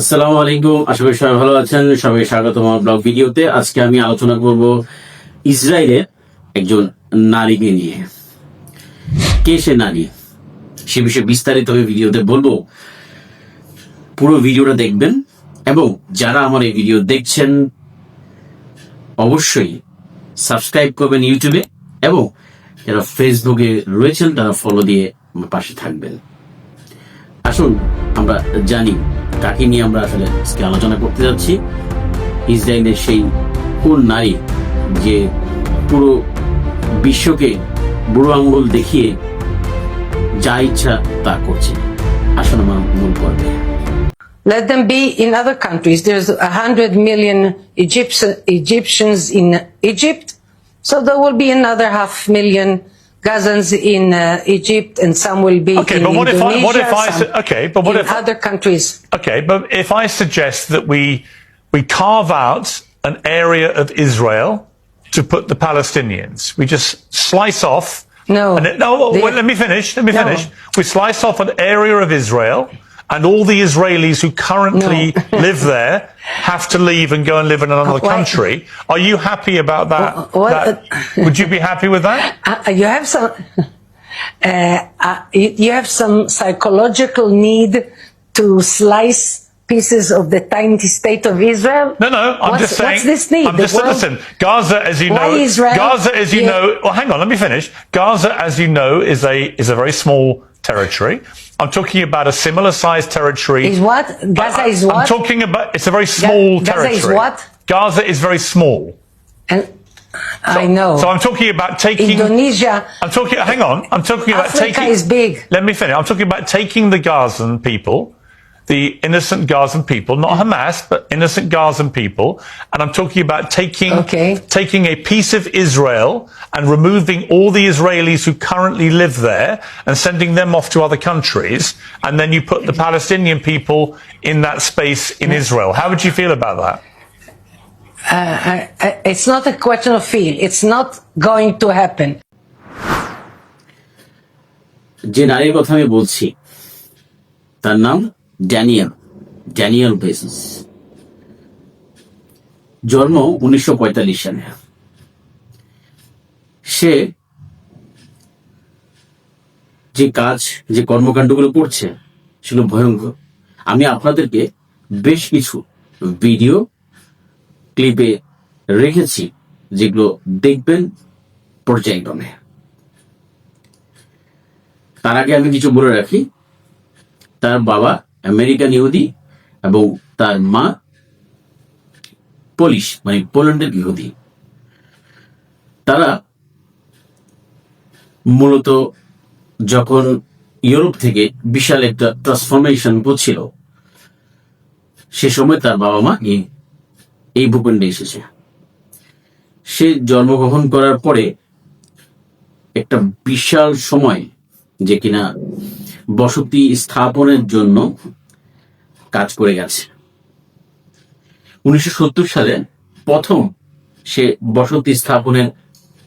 আসসালামু আলাইকুম। আশা করি সবাই ভালো আছেন। সবাই স্বাগত আমার ব্লগ ভিডিওতে। আজকে আমি আলোচনা করব ইসরায়েলের একজন নারীকে নিয়ে। কে সে নারী? সে বিষয়ে বিস্তারিত আমি ভিডিওতে বলব। পুরো ভিডিওটা দেখবেন এবং যারা আমার এই ভিডিও দেখছেন, অবশ্যই সাবস্ক্রাইব করবেন ইউটিউবে এবং যারা ফেসবুকে রয়েছেন, তারা ফলো দিয়ে পাশে থাকবেন। আসুন, আমরা জানি কাকে নিয়ে আমরা আসলে আজকে আলোচনা করতে যাচ্ছি ইসরায়েলের সেই কোন নারী যে পুরো বিশ্বকে বুড়ো আঙ্গুল দেখিয়ে যা ইচ্ছা তা করছে আসুন আমার মূল পর্বে Let them be in other countries. There's a hundred million Egyptian, Egyptians in Egypt, so there will be another half million Gazans in uh, Egypt, and some will be Okay, in but what if I- what if I some okay, but what if- other countries? Okay, but if I suggest that we we carve out an area of Israel to put the Palestinians, we just slice off. No. It, no, let me finish. Let me No. finish. We slice off an area of Israel, and all the Israelis who currently No. live there have to leave and go and live in another country. Are you happy about that? What- that- would you be happy with that? Uh, you have some. Uh, uh, you you have some psychological need to slice pieces of the tiny state of Israel. No, no, I'm What's- just saying. What's this need? I'm just world- listen. Gaza, as you know, Israel? Gaza, as you Yeah. know. Well, hang on, let me finish. Gaza, as you know, is a is a very small territory. I'm talking about a similar sized territory. Is what? Gaza I- is what? I'm talking about. It's a very small territory. Gaza is what? Gaza is very small. And I know. So I'm talking about taking. Indonesia, I'm talking. Hang on. I'm talking about Africa taking. is big. Let me finish. I'm talking about taking the Gazan people, the innocent Gazan people, not Hamas, but innocent Gazan people, and I'm talking about taking Okay. taking a piece of Israel and removing all the Israelis who currently live there and sending them off to other countries, and then you put the Palestinian people in that space in Israel. How would you feel about that? I- I- it's not a question of feel. It's not going to happen. যে নারীর কথা আমি বলছি তার নাম Daniel Daniel basis. জন্ম উনিশশো পঁয়তাল্লিশ সালে। সে যে কাজ, যে কর্মকাণ্ডগুলো করছে, সেগুলো ভয়ঙ্কর। আমি আপনাদেরকে বেশ কিছু ভিডিও, ক্লিপে রেখেছি, যেগুলো দেখবেন পর্যায়ক্রমে। তার আগে আমি কিছু বলে রাখি। তার বাবা আমেরিকান ইহুদি এবং তার মা পোলিশ মানে পোল্যান্ডের ইহুদি। তারা মূলত যখন ইউরোপ থেকে বিশাল একটা ট্রান্সফরমেশন করছিল সে সময় তার বাবা মা এই- এই ভূখণ্ডে এসেছে। সে জন্মগ্রহণ করার পরে একটা বিশাল সময় যে কিনা বসতি স্থাপনের জন্য কাজ করে গেছে। উনিশশো সত্তর সালে প্রথম সে বসতি স্থাপনের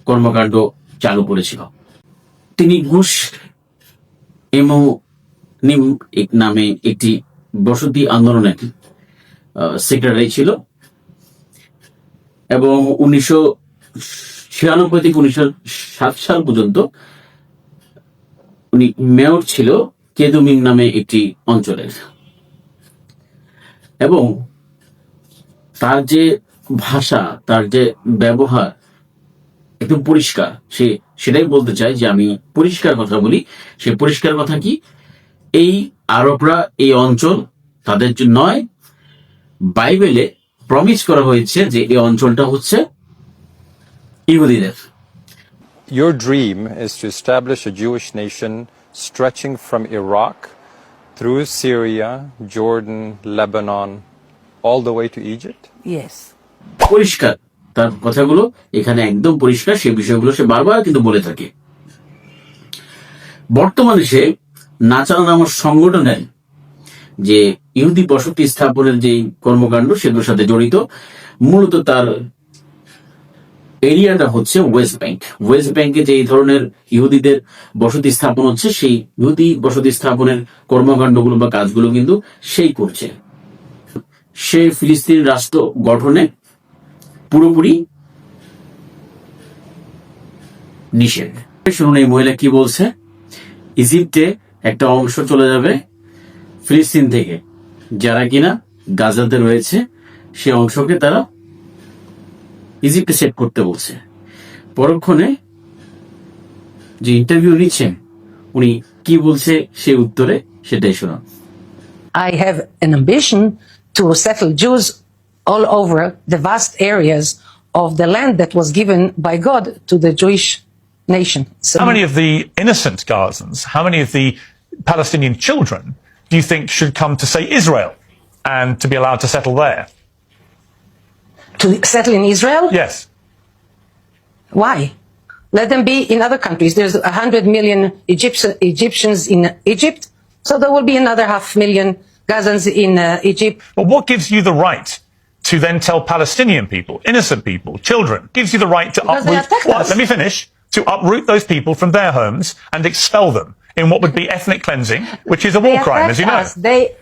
কর্মকাণ্ড চালু করেছিল। তিনি ঘুষ এমো নিম নামে একটি বসতি আন্দোলনের সেক্রেটারি ছিল এবং উনিশশো ছিয়ানব্বই থেকে উনিশশো সাত সাল পর্যন্ত উনি মেয়র ছিল কেদুমিং নামে একটি অঞ্চলের। এবং তার যে ভাষা, তার যে ব্যবহার একদম পরিষ্কার, সে সেটাই বলতে চায় যে আমি পরিষ্কার কথা বলি। সে পরিষ্কার কথা কি? এই আরবরা, এই অঞ্চল তাদের জন্য নয়, বাইবেলে প্রমিস করা হয়েছে যে এই অঞ্চলটা হচ্ছে ইহুদিদের। Your dream is to establish a Jewish nation stretching from Iraq through Syria, Jordan, Lebanon, all the way to Egypt? Yes. পরিষ্কার তার কথাগুলো এখানে একদম পরিষ্কার সে বিষয়গুলো সে বারবার কিন্তু বলে থাকে বর্তমানে সে নাচানো নামক সংগঠনের যে ইহুদি বসতি স্থাপনের যে কর্মকাণ্ড সেগুলোর সাথে জড়িত মূলত তার এরিয়াটা হচ্ছে ওয়েস্ট ব্যাংক। ওয়েস্ট ব্যাংকে যে ধরনের ইহুদিদের বসতি স্থাপন হচ্ছে, সেই ইহুদি বসতি স্থাপনের কর্মকাণ্ডগুলো বা কাজগুলো কিন্তু সেই করছে। সে ফিলিস্তিন রাষ্ট্র গঠনে পুরোপুরি নিষেধ। শুনুন, এই মহিলা কি বলছে? ইজিপ্টে একটা অংশ চলে যাবে ফিলিস্তিন থেকে, যারা কিনা গাজাতে রয়েছে, সে অংশকে তারা ইজিপ্টে সেট করতে বলছে পরক্ষণে যে ইন্টারভিউ নিচ্ছেন উনি কি বলছে সে উত্তরে সেটাই শোনান I have an ambition to settle Jews all over the vast areas of the land that was given by God to the Jewish nation. So How many of the innocent Gazans, how many of the Palestinian children do you think should come to, say, Israel and to be allowed to settle there? To settle in Israel? Yes. Why? Let them be in other countries. There's a hundred million Egyptian, Egyptians in Egypt, so there will be another half million Gazans in uh, Egypt. But what gives you the right to then tell Palestinian people, innocent people, children, gives you the right to Because uproot, Well, let me finish, to uproot those people from their homes and expel them in what would be ethnic cleansing, which is a war crime, as you know. us. They,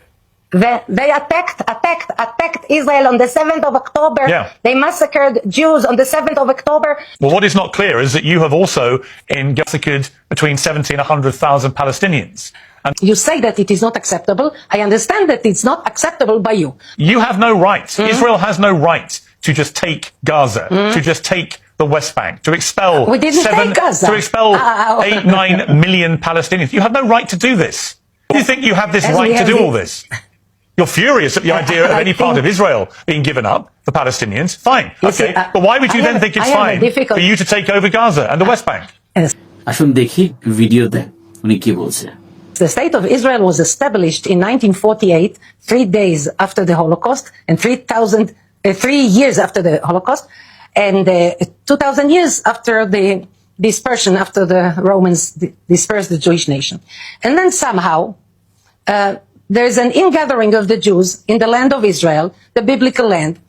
they, they attacked, attacked, attacked Israel on the 7th of October. Yeah. They massacred Jews on the 7th of October. Well, what is not clear is that you have also in massacred between 70 and 100,000 Palestinians. And You say that it is not acceptable. I understand that it's not acceptable by you. you have no right, hmm. Israel has no right to just take Gaza, hmm. to just take the West Bank, to expel We didn't seven, take Gaza. to expel Ow. eight, nine million Palestinians. You have no right to do this. Do you think you have this As right to do the- all this? You're furious at the idea of I any part of think- Israel being given up for Palestinians. Fine. You okay. see, I- but why would you I then have- think it's I have a fine difficult- for you to take over Gaza and the West Bank? Yes. আসুন দেখি ভিডিওতে উনি কি বলছে The state of Israel was established in 1948, three days after the Holocaust, and 3,000, uh, three years after the Holocaust, and uh, 2,000 years after the dispersion, after the Romans di- dispersed the Jewish nation. And then somehow, uh, there is an ingathering of the Jews in the land of Israel, the biblical land.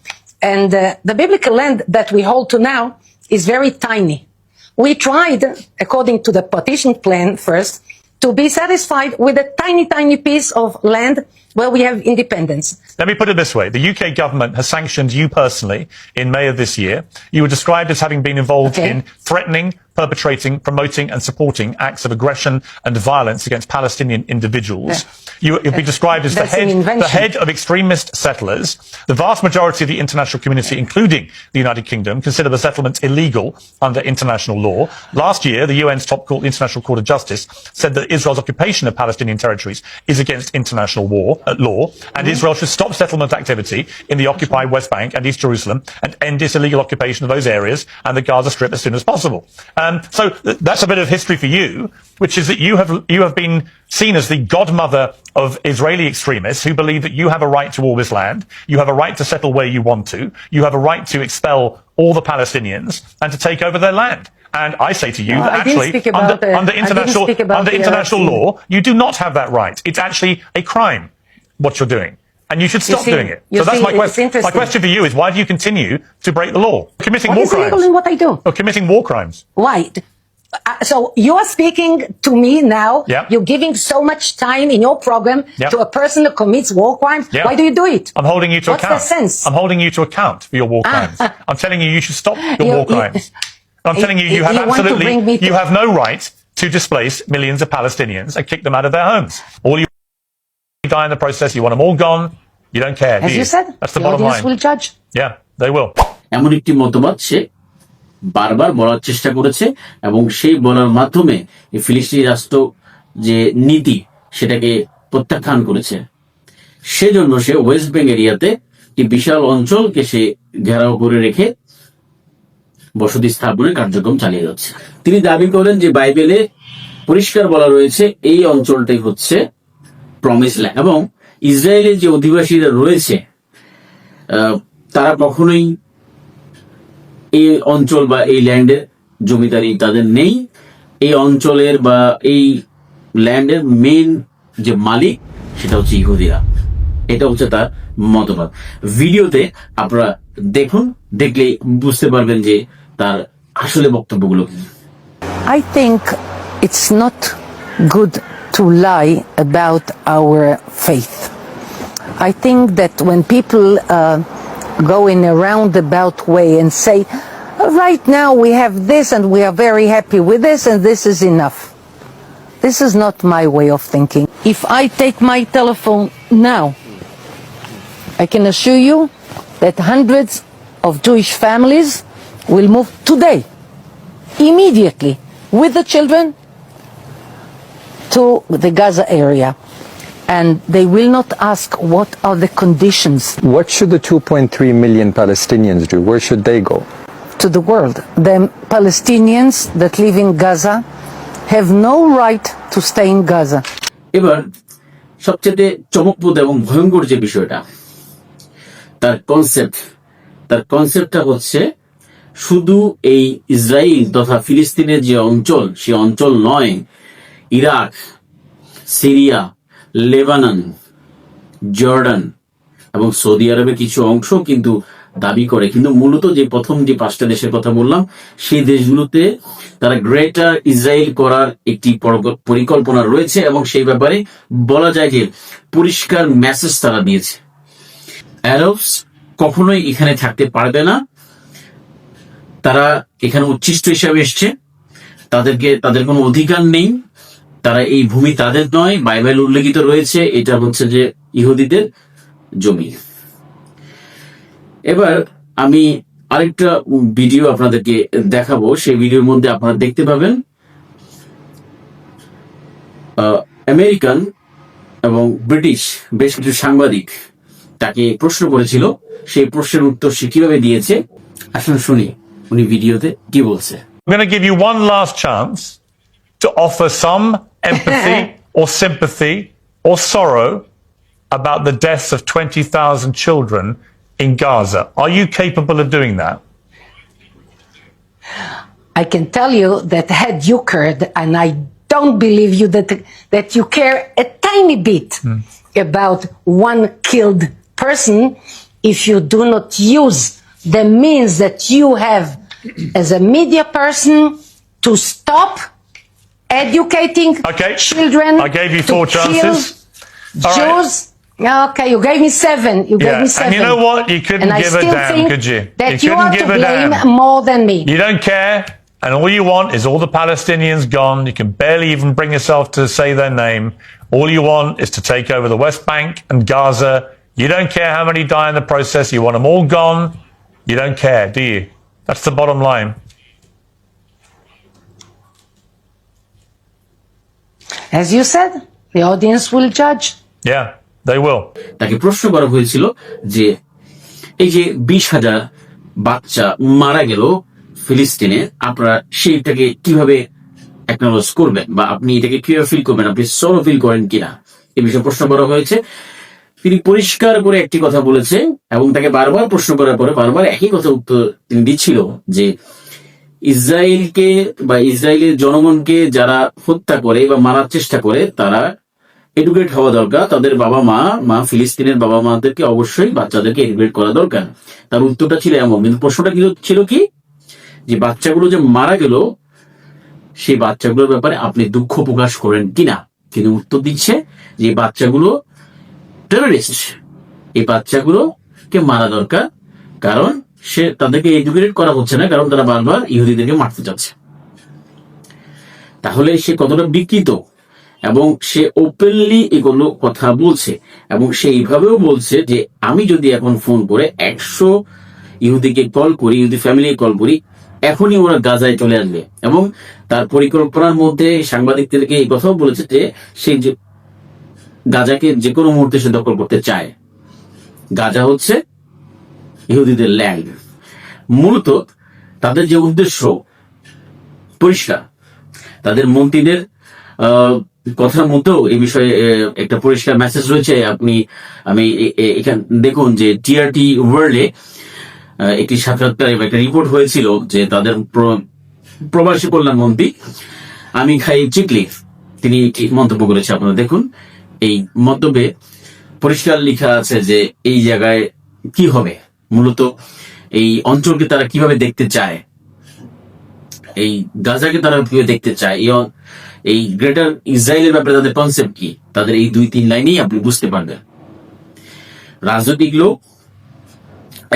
And uh, the biblical land that we hold to now is very tiny. We tried, according to the partition plan first, to be satisfied with a tiny, tiny piece of land where we have independence. Let me put it this way. The UK government has sanctioned you personally in May of this year. You were described as having been involved Okay. in threatening, perpetrating, promoting and supporting acts of aggression and violence against Palestinian individuals. You, you've been described as the head, the head of extremist settlers. The vast majority of the international community, including the United Kingdom, consider the settlements illegal under international law. Last year, the UN's top court, the International Court of Justice, said that Israel's occupation of Palestinian territories is against international war, uh, law, and Israel should stop settlement activity in the occupied West Bank and East Jerusalem and end its illegal occupation of those areas and the Gaza Strip as soon as possible. Um, so th- that's a bit of history for you, which is that you have you have been seen as the godmother of Israeli extremists who believe that you have a right to all this land, you have a right to settle where you want to, you have a right to expel all the Palestinians and to take over their land. And I say to you No, that actually, under, uh, under international under international law, you do not have that right. It's actually a crime what you're doing. And you should stop see- doing it. you So that's see, my question. My question for you is why do you continue to break the law? Committing What war illegal crimes. in what I do? Or committing war crimes. Why? Uh, so you are speaking to me now. Yeah. You're giving so much time in your program to a person who commits war crimes. Yeah. Why do you do it? I'm holding you to What's account. the sense? I'm holding you to account for your war crimes. I'm telling you you should stop your You- war you- crimes. I'm telling you you you have to absolutely bring me to- you have no right to displace millions of Palestinians and kick them out of their homes. All you die in the process. You want them all gone. You don't care. do As you said, That's the, the bottom audience line. will judge. Yeah, they will. এমন একটি মতবাদ সে বারবার বলার চেষ্টা করেছে এবং সেই বলার মাধ্যমে এই ফিলিস্তিনি রাষ্ট্র যে নীতি সেটাকে প্রত্যাখ্যান করেছে সেজন্য সে ওয়েস্ট ব্যাংক এরিয়াতে একটি বিশাল অঞ্চলকে সে ঘেরাও করে রেখে বসতি স্থাপনের কার্যক্রম চালিয়ে যাচ্ছে তিনি দাবি করেন যে বাইবেলে পরিষ্কার বলা রয়েছে এই অঞ্চলটাই হচ্ছে প্রমিস ল্যান্ড এবং ইসরায়েলের যে অধিবাসীরা রয়েছে তারা কখনোই এই অঞ্চল বা এই ল্যান্ডের জমিদারি তাদের নেই। এই অঞ্চলের বা এই ল্যান্ডের মেইন যে মালিক, সেটা হচ্ছে ইহুদিরা। এটা হচ্ছে তার মতবাদ। ভিডিওতে আপনারা দেখুন, দেখলেই বুঝতে পারবেন যে তার আসলে বক্তব্যগুলো কি। I think it's not good to lie about our faith. I think that when people uh, go in a roundabout way and say, right now we have this and we are very happy with this and this is enough. This is not my way of thinking. If I take my telephone now, I can assure you that hundreds of Jewish families will move today, immediately, with the children to the Gaza area. And they will not ask what are the conditions What should the 2.3 million Palestinians do? Where should they go? to the world. The Palestinians that live in Gaza have no right to stay in Gaza. এবার সবচেয়ে চমকপ্রদ এবং ভয়ঙ্কর যে বিষয়টা তার concept তার কনসেপ্টটা হচ্ছে শুধু এই ইসরায়েল তথা ফিলিস্তিনের যে অঞ্চল সে অঞ্চল নয় ইরাক, সিরিয়া, লেবানন, জর্ডান এবং সৌদি আরবের কিছু অংশ কিন্তু দাবি করে। কিন্তু মূলত যে প্রথম যে পাঁচটা দেশের কথা বললাম, সেই দেশগুলোতে তারা গ্রেটার ইসরায়েল করার একটি পরিকল্পনা রয়েছে এবং সেই ব্যাপারে বলা যায় যে পরিষ্কার মেসেজ তারা দিয়েছে। অ্যারবস কখনোই এখানে থাকতে পারবে না। তারা এখানে উচ্ছিষ্ট হিসাবে এসছে। তাদেরকে, তাদের কোনো অধিকার নেই। তারা এই ভূমি তাদের নয়, বাইবেল উল্লেখিত রয়েছে, এটা হচ্ছে যে ইহুদিদের জমি। এবার আমি আরেকটা ভিডিও আপনাদেরকে দেখাবো, সেই ভিডিওর মধ্যে আপনারা দেখতে পাবেন আমেরিকান এবং ব্রিটিশ বেশ কিছু সাংবাদিক তাকে প্রশ্ন করেছিল। সেই প্রশ্নের উত্তর সে কীভাবে দিয়েছে? আসলে শুনি, উনি ভিডিওতে কি বলছে। I'm going to give you one last chance to offer some empathy or sympathy or sorrow about the deaths of 20,000 children in Gaza. Are you capable of doing that? I can tell you that had you cared, and I don't believe you that that you care a tiny bit hmm. about one killed person, if you do not use the means that you have as a media person to stop educating Okay. children. I gave you four kill chances. All right. Jews. Okay, you gave me seven. You gave Yeah, me and seven. you know what? You couldn't and give a damn, think could you? That You you, couldn't are give to a blame damn. more than me. You don't care, and all you want is all the Palestinians gone. You can barely even bring yourself to say their name. All you want is to take over the West Bank and Gaza. You don't care how many die in the process. You want them all gone. You don't care, do you? That's the bottom line. As you said, the audience will judge. Yeah, they will. তাকে প্রশ্ন করা হয়েছিল যে এই যে বিশ হাজার বাচ্চা মারা গেল ফিলিস্তিনে আপনারা সেইটাকে কীভাবে অ্যাকনোলজ করবেন বা আপনি এটাকে কীভাবে ফিল করবেন আপনি সরো ফিল করেন কিনা এই বিষয়ে প্রশ্ন করা হয়েছে তিনি পরিষ্কার করে একটি কথা বলেছে এবং তাকে বারবার প্রশ্ন করার পরে বারবার একই কথা উত্তর তিনি দিচ্ছিল যে ইসরায়েলকে বা ইসরায়েলের জনগণকে যারা হত্যা করে বা মারার চেষ্টা করে, তারা এডুকেট হওয়া দরকার। তাদের বাবা মা মা ফিলিস্তিনের বাবা মাদেরকে অবশ্যই বাচ্চাদেরকে এডুকেট করা দরকার। তার উত্তরটা ছিল এমন, কিন্তু প্রশ্নটা কিন্তু ছিল কি? যে বাচ্চাগুলো যে মারা গেল, সেই বাচ্চাগুলোর ব্যাপারে আপনি দুঃখ প্রকাশ করেন কিনা? তিনি উত্তর দিচ্ছে যে বাচ্চাগুলো টেররিস্ট এই বাচ্চাগুলোকে মারা দরকার। কারণ সে তাদেরকে এডুকেটেড করা হচ্ছে না, কারণ তারা বারবার ইহুদিদেরকে মারতে চাচ্ছে তাহলে সে কতটা বিকৃত? এবং সে ওপেনলি এগুলো কথা বলছে, এবং সে এইভাবেও বলছে যে, আমি যদি এখন ফোন করে একশো ইহুদিকে কল করি, ইহুদি ফ্যামিলি কল করি, এখনই ওরা গাজায় চলে আসবে। এবং তার পরিকল্পনার মধ্যে সাংবাদিকদেরকে এই কথাও বলেছে যে, সে যে গাজাকে যে কোনো মুহূর্তে সে দখল করতে চায়। গাজা হচ্ছে ইহুদিদের ল্যান্ড মূলত তাদের যে উদ্দেশ্য পরিষ্কার, তাদের মন্ত্রীদের কথার মধ্যেও এই বিষয়ে একটা পরিষ্কার মেসেজ রয়েছে। আপনি, আমি এখান, দেখুন যে টিআরটি ওয়ার্ল্ডে একটি সাক্ষাৎকার একটা রিপোর্ট হয়েছিল যে তাদের প্রবাসী কল্যাণ মন্ত্রী আমি খাই চিকলি, তিনি একটি মন্তব্য করেছে আপনারা দেখুন। এই মন্তব্যে পরিষ্কার লেখা আছে যে এই জায়গায় কি হবে? মূলত এই অঞ্চলকে তারা কীভাবে দেখতে চায়, এই গাজাকে তারা কীভাবে দেখতে চায়, এই এই গ্রেটার ইসরায়েলের ব্যাপারে তাদের কনসেপ্ট কি? তাদের এই দুই তিন লাইনেই আপনি বুঝতে পারবেন। রাজনৈতিক লোক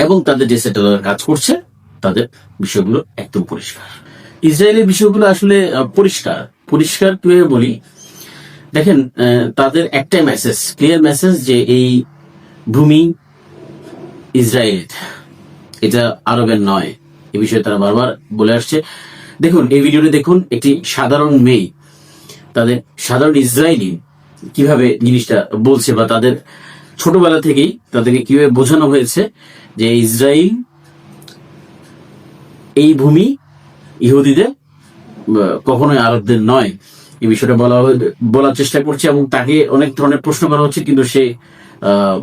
এবং তাদের যে সেটা কাজ করছে, তাদের বিষয়গুলো একদম পরিষ্কার। ইসরায়েলের বিষয়গুলো আসলে পরিষ্কার। পরিষ্কার কীভাবে বলি? দেখেন তাদের একটাই মেসেজ ক্লিয়ার মেসেজ যে এই ভূমি ইসরায়েল এটা আরবের নয়। এ বিষয়ে তারা বারবার বলে আসছে। দেখুন এই ভিডিওটি দেখুন একটি সাধারণ মেয়ে। তাদের সাধারণ ইসরায়েলি কীভাবে জিনিসটা বলছে বা তাদের ছোটবেলা থেকেই তাদেরকে কীভাবে বোঝানো হয়েছে যে ইসরায়েল এই ভূমি ইহুদিদের কখনোই আরবদের নয়। এই বিষয়টা বলা বলার চেষ্টা করছে এবং তাকে অনেক ধরনের প্রশ্ন করা হচ্ছে কিন্তু সে আহ,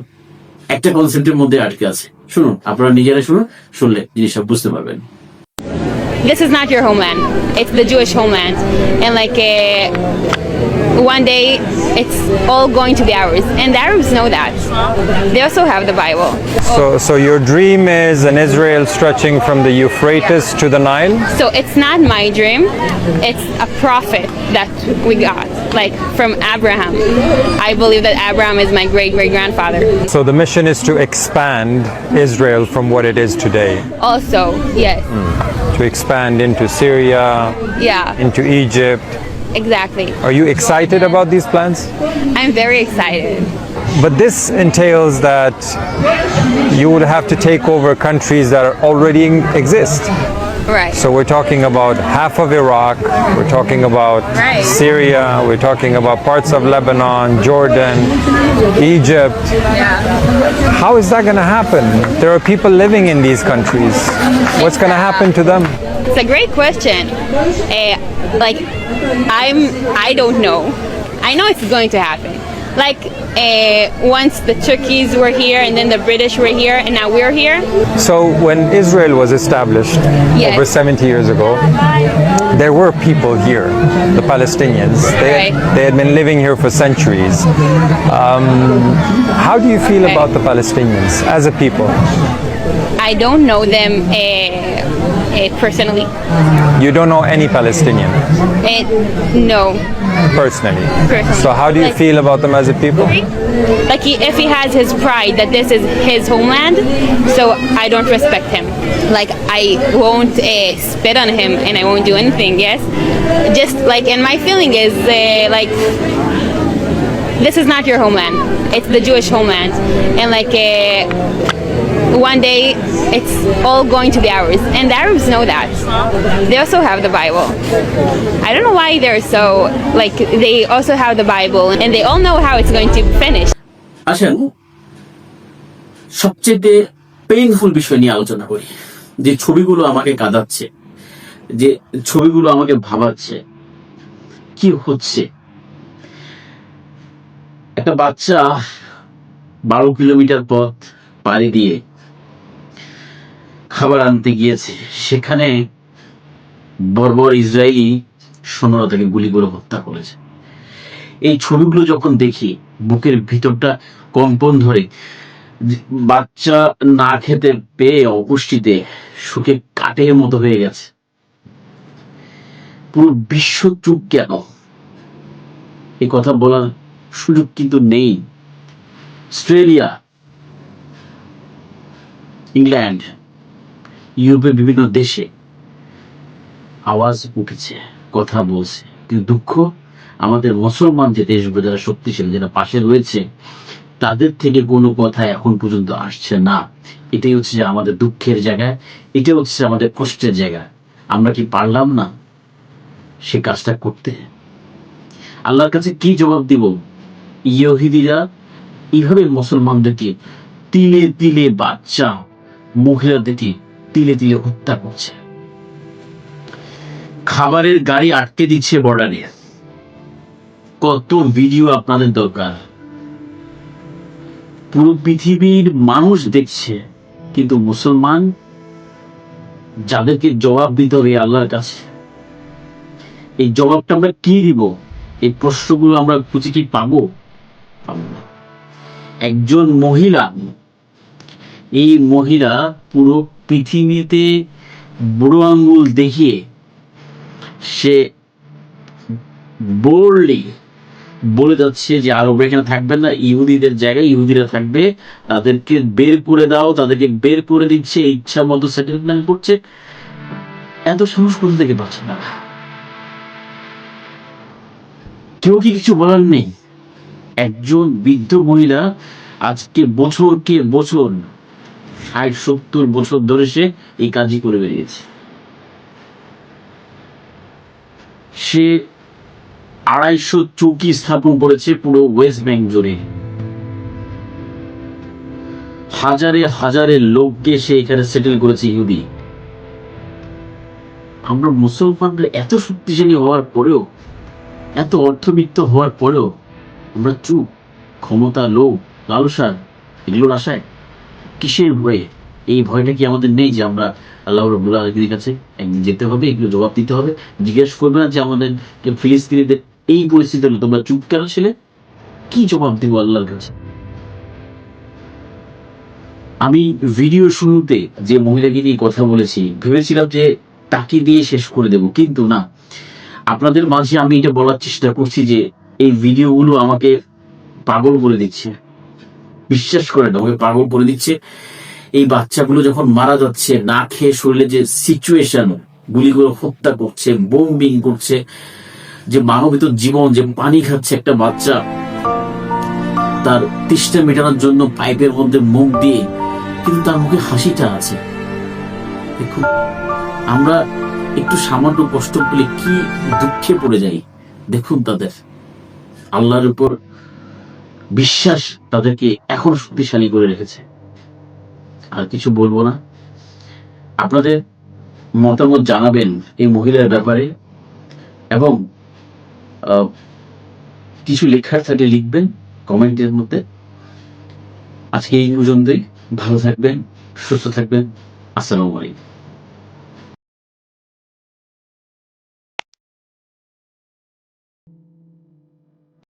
একটা কনসেপ্টের মধ্যে আটকে আছে শুনুন আপনারা নিজেরা শুনুন শুনলে জিনিসটা বুঝতে পারবেন this is not your homeland. It's the Jewish homeland. And like uh, one day, it's all going to be ours. And the Arabs know that. They also have the Bible. So, so your dream is an Israel stretching from the Euphrates to the Nile? So it's not my dream. It's a prophet that we got, like from Abraham. I believe that Abraham is my great great grandfather. So the mission is to expand Israel from what it is today, Also, yes, hmm. to expand into Syria, yeah, into Egypt. exactly. Are you excited about these plans? I'm very excited. But this entails that you would have to take over countries that already exist. Right. So we're talking about half of Iraq, we're talking about Right. Syria, we're talking about parts of Lebanon, Jordan, Egypt. How is that going to happen? There are people living in these countries. What's going to happen to them? It's a great question. Uh, like, I'm, I don't know. I know it's going to happen. Like, uh, once the Turkeys were here, and then the British were here, and now we're here. So when Israel was established Yes. over 70 years ago, there were people here, the Palestinians. They, Right. they had been living here for centuries. Um, how do you feel Okay. about the Palestinians as a people? I don't know them uh, uh, personally. You don't know any Palestinian Uh, no. personally. Personally. So how do you Like- feel about them as a people? Like, he, if he has his pride that this is his homeland, so I don't respect him. Like, I won't uh, spit on him and I won't do anything, yes? Just like, and my feeling is uh, like, this is not your homeland. It's the Jewish homeland. And like, uh, one day, it's all going to be ours. And the Arabs know that. They also have the Bible. I don't know why they're so, like, they also have the Bible and they all know how it's going to finish. আসেন সবচেয়ে painful বিষয় নিয়ে আলোচনা করি যে ছবিগুলো আমাকে কাঁদাচ্ছে যে ছবিগুলো আমাকে ভাবাচ্ছে কি হচ্ছে একটা বাচ্চা বারো কিলোমিটার পথ পাড়ি দিয়ে খাবার আনতে গিয়েছে। সেখানে বর্বর ইসরায়েলি সৈন্যরা তাকে গুলি করে হত্যা করেছে। এই ছবিগুলো যখন দেখি, বুকের ভিতরটা কম্পন ধরে বাচ্চা না খেতে পেয়ে অপুষ্টিতে সুখে কাঠের মতো হয়ে গেছে। পুরো বিশ্ব চুপ কেন? এই কথা বলার সুযোগ কিন্তু নেই। অস্ট্রেলিয়া, ইংল্যান্ড ইউরোপের বিভিন্ন দেশে আওয়াজ উঠেছে, কথা বলছে। কিন্তু দুঃখ, আমাদের মুসলমান যে দেশগুলো যারা শক্তিশালী, যারা পাশে রয়েছে, তাদের থেকে কোনো কথা এখন পর্যন্ত আসছে না। এটাই হচ্ছে যে আমাদের দুঃখের জায়গা, এটাই হচ্ছে আমাদের কষ্টের জায়গা। আমরা কি পারলাম না সে কাজটা করতে? আল্লাহর কাছে কি জবাব দিব? ইয়হিদিরা এইভাবে মুসলমানদেরকে তিলে তিলে বাচ্চা মহিলাদেরকে তিলে তিলে হত্যা করছে খাবারের গাড়ি আটকে দিচ্ছে বর্ডারে কত ভিডিও আপনাদের দরকার। পুরো পৃথিবীর মানুষ দেখছে, কিন্তু মুসলমান যাদেরকে জবাব দিতে হবে আল্লাহর কাছে, এই জবাবটা আমরা কি দিব? এই প্রশ্নগুলো আমরা খুঁজে কি পাবো? পাবো একজন মহিলা, এই মহিলা পুরো পৃথিবীতে বুড়ো আঙ্গুল দেখিয়ে সে বোল্ডলি বলে যাচ্ছে যে আরবরা এখানে থাকবেন না, ইহুদিদের জায়গায় ইহুদিরা থাকবে, তাদেরকে বের করে দাও, তাদেরকে বের করে দিচ্ছে, ইচ্ছা মতো সেটেলমেন্ট করছে। এত সাহস কোথা থেকে পাচ্ছে না? কেউ কি কিছু বলার নেই? একজন বৃদ্ধ মহিলা আজকে বছরকে বছর ষাট সত্তর বছর ধরে সে এই কাজই করে বেরিয়েছে। সে আড়াইশো চৌকি স্থাপন করেছে পুরো ওয়েস্ট ব্যাংক জুড়ে। হাজারে হাজারে লোককে সে এখানে সেটেল করেছে ইহুদি। আমরা মুসলমানরা এত শক্তিশালী হওয়ার পরেও, এত অর্থবিত্ত হওয়ার পরেও আমরা চুপ, ক্ষমতা, লোভ লালসার এগুলোর আশায় কিসের ভয়ে? এই ভয়টা কি আমাদের নেই যে আমরা আল্লাহ রবুল আলমীর কাছে যেতে হবে, এগুলো জবাব দিতে হবে? জিজ্ঞেস করবে না যে আমাদের ফিলিস্তিনিদের এই পরিস্থিতি হলো তোমরা চুপ কেন ছিলে? কি জবাব দিব আল্লাহর কাছে? আমি ভিডিও শুরুতে যে মহিলাকে নিয়ে কথা বলেছি, ভেবেছিলাম যে তাকে দিয়ে শেষ করে দেব, কিন্তু না। আপনাদের মাঝে আমি এটা বলার চেষ্টা করছি যে এই ভিডিওগুলো আমাকে পাগল করে দিচ্ছে। বিশ্বাস করেন আমাকে পাগল করে দিচ্ছে। এই বাচ্চাগুলো যখন মারা যাচ্ছে, না খেয়ে শরীরে যে সিচুয়েশন গুলিগুলো হত্যা করছে বোম্বিং করছে, যে মানবিত জীবন, যে পানি খাচ্ছে একটা বাচ্চা, তার তৃষ্ণা মেটানোর জন্য পাইপের মধ্যে মুখ দিয়ে, কিন্তু তার মুখে হাসিটা আছে। দেখুন, আমরা একটু সামান্য কষ্ট পেলে কি দুঃখে পড়ে যাই? দেখুন তাদের। আল্লাহর উপর বিশ্বাস তাদেরকে এখন শক্তিশালী করে রেখেছে। আর কিছু বলব না। আপনাদের মতামত জানাবেন এই মহিলার ব্যাপারে এবং কিছু লেখার থাকলে লিখবেন কমেন্টের মধ্যে। আজকে এই পর্যন্তই। ভালো থাকবেন, সুস্থ থাকবেন। আসসালামু আলাইকুম।